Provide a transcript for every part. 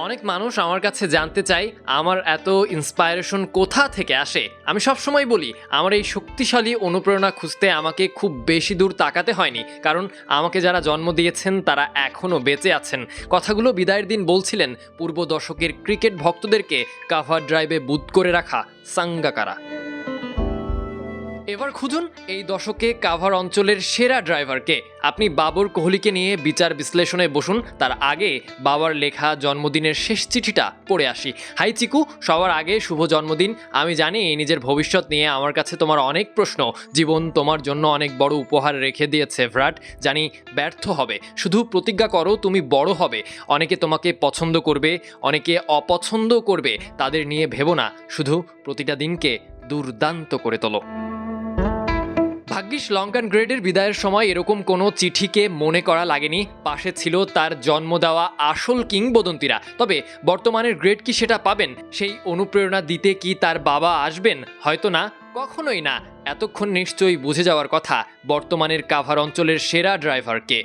অনেক মানুষ আমার কাছে জানতে চায়, আমার এত ইন্সপায়ারেশন কোথা থেকে আসে? আমি সবসময় বলি, আমার এই শক্তিশালী অনুপ্রেরণা খুঁজতে আমাকে খুব বেশি দূর তাকাতে হয়নি। কারণ আমাকে যারা জন্ম দিয়েছেন, তারা এখনও বেঁচে আছেন। কথাগুলো বিদায়ের দিন বলছিলেন পূর্ব দশকের ক্রিকেট ভক্তদেরকে, কাভার ড্রাইভে বুথ করে রাখা সাঙ্গাকারা। এবার খুঁজুন এই দশকে কাভার অঞ্চলের সেরা ড্রাইভারকে। আপনি বাবর কোহলিকে নিয়ে বিচার বিশ্লেষণে বসুন, তার আগে বাবার লেখা জন্মদিনের শেষ চিঠিটা পড়ে আসি। হাই চিকু, সবার আগে শুভ জন্মদিন। আমি জানি নিজের ভবিষ্যৎ নিয়ে আমার কাছে তোমার অনেক প্রশ্ন। জীবন তোমার জন্য অনেক বড় উপহার রেখে দিয়েছে, ভ্রাট। জানি ব্যর্থ হবে। শুধু প্রতিজ্ঞা করো, তুমি বড় হবে। অনেকে তোমাকে পছন্দ করবে, অনেকে অপছন্দ করবে। তাদের নিয়ে ভেবো না। শুধু প্রতিটা দিনকে দুর্দান্ত করে তোলো। ভাগ্যিস লঙ্কান গ্রেডের বিদায়ের সময় এরকম কোনো চিঠিকে মনে করা লাগেনি। পাশে ছিল তার জন্ম দেওয়া আসল কিংবদন্তিরা। তবে বর্তমানের গ্রেড কি সেটা পাবেন? সেই অনুপ্রেরণা দিতে কি তার বাবা আসবেন? হয়তো না, কখনোই না। এতক্ষণ নিশ্চয়ই বুঝে যাওয়ার কথা, বর্তমানের কাভার অঞ্চলের সেরা ড্রাইভারকে।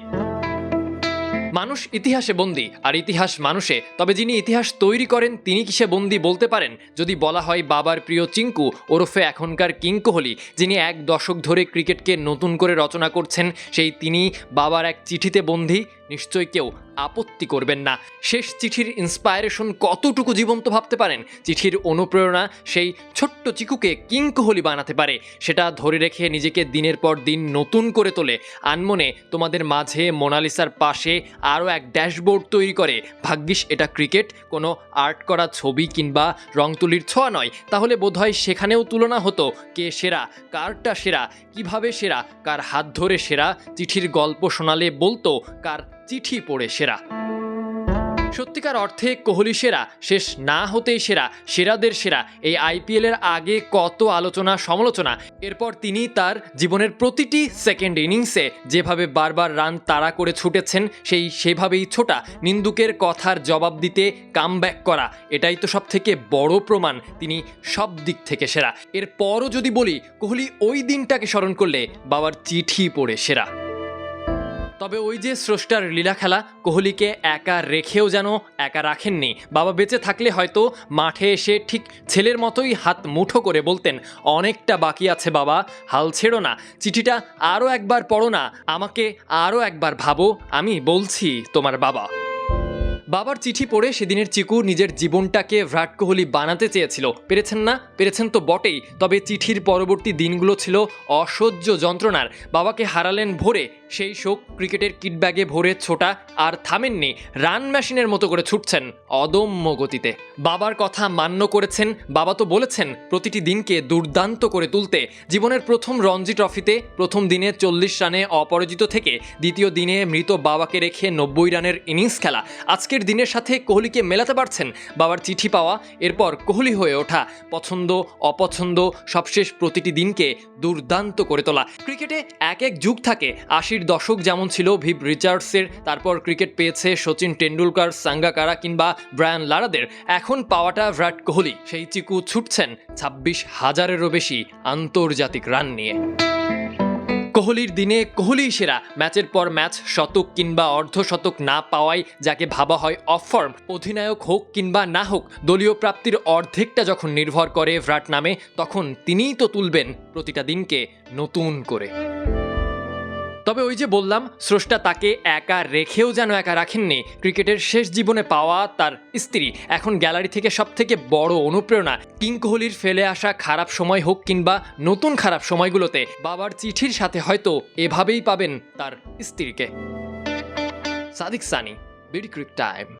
মানুষ ইতিহাসে বন্দী, আর ইতিহাস মানুষে। তবে যিনি ইতিহাস তৈরি করেন, তিনি কিসে বন্দী বলতে পারেন? যদি বলা হয় বাবার প্রিয় চিঙ্কু ওরফে এখনকার কিং কোহলি যিনি এক দশক ধরে ক্রিকেটকে নতুন করে রচনা করছেন, সেই তিনি বাবার এক চিঠিতে বন্দী। নিশ্চয়ই কেউ আপত্তি করবেন না। শেষ চিঠির ইন্সপায়ারেশন কতটুকু জীবন্ত ভাবতে পারেন? চিঠির অনুপ্রেরণা সেই ছোট্ট চিকুকে কিং কোহলি বানাতে পারে। সেটা ধরে রেখে নিজেকে দিনের পর দিন নতুন করে তোলে। আনমনে তোমাদের মাঝে মোনালিসার পাশে আরও এক ড্যাশবোর্ড তৈরি করে। ভাগ্যিস এটা ক্রিকেট, কোনো আর্ট করা ছবি কিংবা রং তুলির ছোঁয়া নয়। তাহলে বোধহয় সেখানেও তুলনা হতো। কে সেরা? কারটা সেরা? কীভাবে সেরা? কার হাত ধরে সেরা? চিঠির গল্প শোনালে বলতো, কার চিঠি পড়ে সেরা। সত্যিকার অর্থে কোহলি সেরা, শেষ না হতেই সেরা, সেরাদের সেরা। এই আইপিএলের আগে কত আলোচনা, সমালোচনা, এরপর তিনি তার জীবনের প্রতিটি সেকেন্ড ইনিংসে যেভাবে বারবার রান তাড়া করে ছুটেছেন, সেই সেভাবেই ছোটা, নিন্দুকের কথার জবাব দিতে কামব্যাক করা, এটাই তো সব থেকে বড় প্রমাণ, তিনি সব দিক থেকে সেরা। এরপরও যদি বলি, কোহলি ওই দিনটাকে স্মরণ করলে বাবার চিঠি পড়ে সেরা। তবে ওই যে স্রষ্টার লীলা খেলা, কোহলিকে একা রেখেও যেন একা রাখেননি। বাবা বেঁচে থাকলে হয়তো মাঠে এসে ঠিক ছেলের মতোই হাত মুঠো করে বলতেন, অনেকটা বাকি আছে বাবা, হাল ছেড়ো না, চিঠিটা আরও একবার পড়ো না, আমাকে আরও একবার ভাবো, আমি বলছি তোমার বাবা। বাবার চিঠি পড়ে সেদিনের চিকু নিজের জীবনটাকে বিরাট কোহলি বানাতে চেয়েছিল। পেরেছেন না? পেরেছেন তো বটেই, তবে চিঠির পরবর্তী দিনগুলো ছিল অসহ্য যন্ত্রণার। বাবাকে হারালেন ভোরে, সেই শোক ক্রিকেটের কিটব্যাগে ভরে ছোটা আর থামেননি, রান মেশিনের মতো করে ছুটছেন অদম্য গতিতে। বাবার কথা মান্য করেছেন, বাবা তো বলেছেন, প্রতিটি দিনকে দুর্দান্ত করে তুলতে। জীবনের প্রথম রঞ্জি ট্রফিতে প্রথম দিনে চল্লিশ রানে অপরাজিত থেকে দ্বিতীয় দিনে মৃত বাবাকে রেখে নব্বই রানের ইনিংস খেলা। আজকের দিনের সাথে কোহলিকে মেলাতে পারছেন বাবার চিঠি পাওয়া, এরপর কোহলি হয়ে ওঠা। পছন্দ, অপছন্দ, সবশেষ প্রতিটি দিনকে দুর্দান্ত করে তোলা। ক্রিকেটে এক এক যুগ থাকে। আশির দশক যেমন ছিল ভিভ রিচার্ডসের, তারপর ক্রিকেট পেয়েছে সচিন টেন্ডুলকার সাঙ্গাকারা কিংবা ব্রায়ান লারাদের। এখন পাওয়াটা বিরাট কোহলি। সেই চিকু ছুটছেন ছাব্বিশ হাজারেরও বেশি আন্তর্জাতিক রান নিয়ে। কোহলির দিনে কোহলি সেরা। ম্যাচের পর ম্যাচ শতক কিংবা অর্ধশতক না পাওয়াই যাকে ভাবা হয় অফ ফর্ম অধিনায়ক হোক কিংবা না হোক, দলীয় প্রাপ্তির অর্ধেকটা যখন নির্ভর করে ভ্রাট নামে, তখন তিনিই তো তুলবেন প্রতিটা দিনকে নতুন করে। তবে ওই যে বললাম, স্রষ্টা তাকে একা রেখেও যেন একা রাখেননি। ক্রিকেটের শেষ জীবনে পাওয়া তার স্ত্রী। এখন গ্যালারি থেকে সব থেকে বড় অনুপ্রেরণা কিং কোহলির ফেলে আসা খারাপ সময় হোক কিংবা নতুন খারাপ সময়গুলোতে, বাবার চিঠির সাথে হয়তো এভাবেই পাবেন তার স্ত্রীকে। Sadiq Sunny, BD cric time.